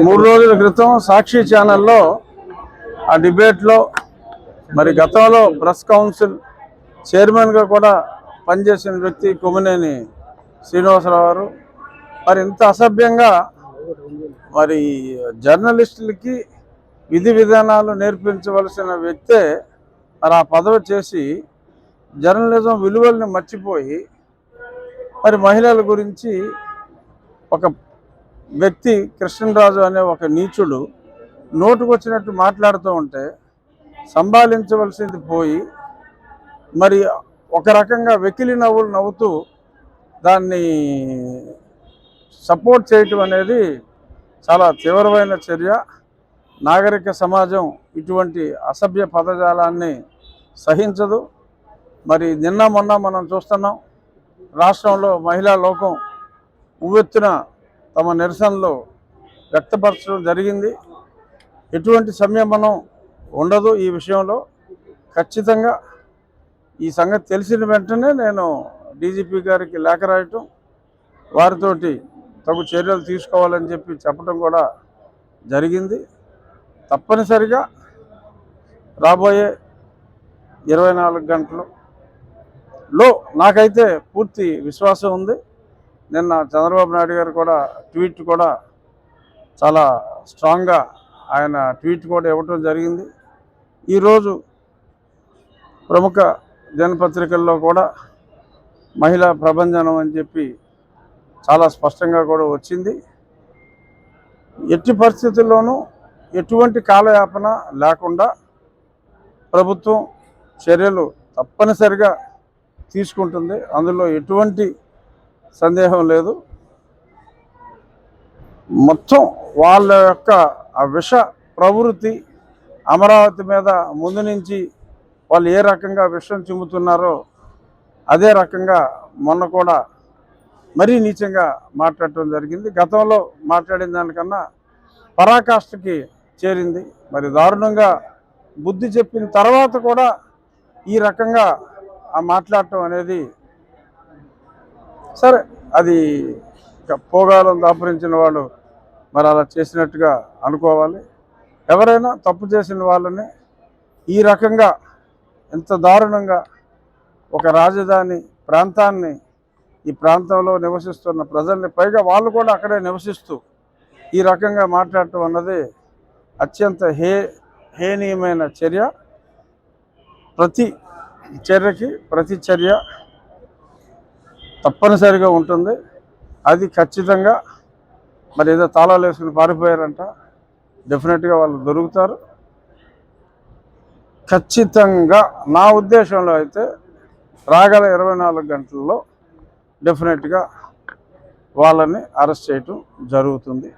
మూడు రోజుల క్రితం సాక్షి ఛానల్లో ఆ డిబేట్లో మరి గతంలో ప్రెస్ కౌన్సిల్ చైర్మన్గా కూడా పనిచేసిన వ్యక్తి కొమ్మినేని శ్రీనివాసరావు గారు. మరి ఇంత అసభ్యంగా మరి జర్నలిస్టులకి విధి విధానాలు నేర్పించవలసిన వ్యక్తే మరి ఆ పదవి చేసి జర్నలిజం విలువల్ని మర్చిపోయి మరి మహిళల గురించి ఒక వ్యక్తి కృష్ణరాజు అనే ఒక నీచుడు నోటుకొచ్చినట్టు మాట్లాడుతూ ఉంటే సంభాళించవలసింది పోయి మరి ఒక రకంగా వెకిలి నవ్వులు నవ్వుతూ దాన్ని సపోర్ట్ చేయటం అనేది చాలా తీవ్రమైన చర్య. నాగరిక సమాజం ఇటువంటి అసభ్య పదజాలాన్ని సహించదు. మరి నిన్న మొన్న మనం చూస్తున్నాం రాష్ట్రంలో మహిళా లోకం ఉవ్వెత్తున తమ నిరసనలు వ్యక్తపరచడం జరిగింది. ఎటువంటి సంయమనం ఉండదు ఈ విషయంలో. ఖచ్చితంగా ఈ సంగతి తెలిసిన వెంటనే నేను డీజీపీ గారికి లేఖ రాయటం వారితోటి తగు చర్యలు తీసుకోవాలని చెప్పి చెప్పడం కూడా జరిగింది. తప్పనిసరిగా రాబోయే ఇరవై నాలుగు గంటలు లో నాకైతే పూర్తి విశ్వాసం ఉంది. నిన్న చంద్రబాబు నాయుడు గారు కూడా ట్వీట్ కూడా చాలా స్ట్రాంగ్గా ఆయన ట్వీట్ కూడా ఇవ్వటం జరిగింది. ఈరోజు ప్రముఖ దినపత్రికల్లో కూడా మహిళా ప్రభంజనం అని చెప్పి చాలా స్పష్టంగా కూడా వచ్చింది. ఎట్టి పరిస్థితుల్లోనూ ఎటువంటి కాలయాపన లేకుండా ప్రభుత్వం చర్యలు తప్పనిసరిగా తీసుకుంటుంది. అందులో ఎటువంటి సందేహం లేదు. మొత్తం వాళ్ళ యొక్క ఆ విష ప్రవృత్తి అమరావతి మీద ముందు నుంచి వాళ్ళు ఏ రకంగా విషం చిమ్ముతున్నారో అదే రకంగా మొన్న కూడా మరీ నీచంగా మాట్లాడటం జరిగింది. గతంలో మాట్లాడిన దానికన్నా పరాకాష్ఠకి చేరింది. మరి దారుణంగా బుద్ధి చెప్పిన తర్వాత కూడా ఈ రకంగా ఆ మాట్లాడటం అనేది సరే అది పోగాలను దాపరించిన వాళ్ళు మరి అలా చేసినట్టుగా అనుకోవాలి. ఎవరైనా తప్పు చేసిన వాళ్ళని ఈ రకంగా ఎంత దారుణంగా ఒక రాజధాని ప్రాంతాన్ని ఈ ప్రాంతంలో నివసిస్తున్న ప్రజల్ని పైగా వాళ్ళు కూడా అక్కడే నివసిస్తూ ఈ రకంగా మాట్లాడటం అన్నది అత్యంత హే హేనీయమైన చర్య. ప్రతి చర్యకి ప్రతి చర్య తప్పనిసరిగా ఉంటుంది. అది ఖచ్చితంగా మరి ఏదో తాళాలు వేసుకుని పారిపోయారంట. డెఫినెట్గా వాళ్ళు దొరుకుతారు. ఖచ్చితంగా నా ఉద్దేశంలో అయితే రాగల ఇరవై నాలుగు గంటల్లో డెఫినెట్గా వాళ్ళని అరెస్ట్ చేయటం జరుగుతుంది.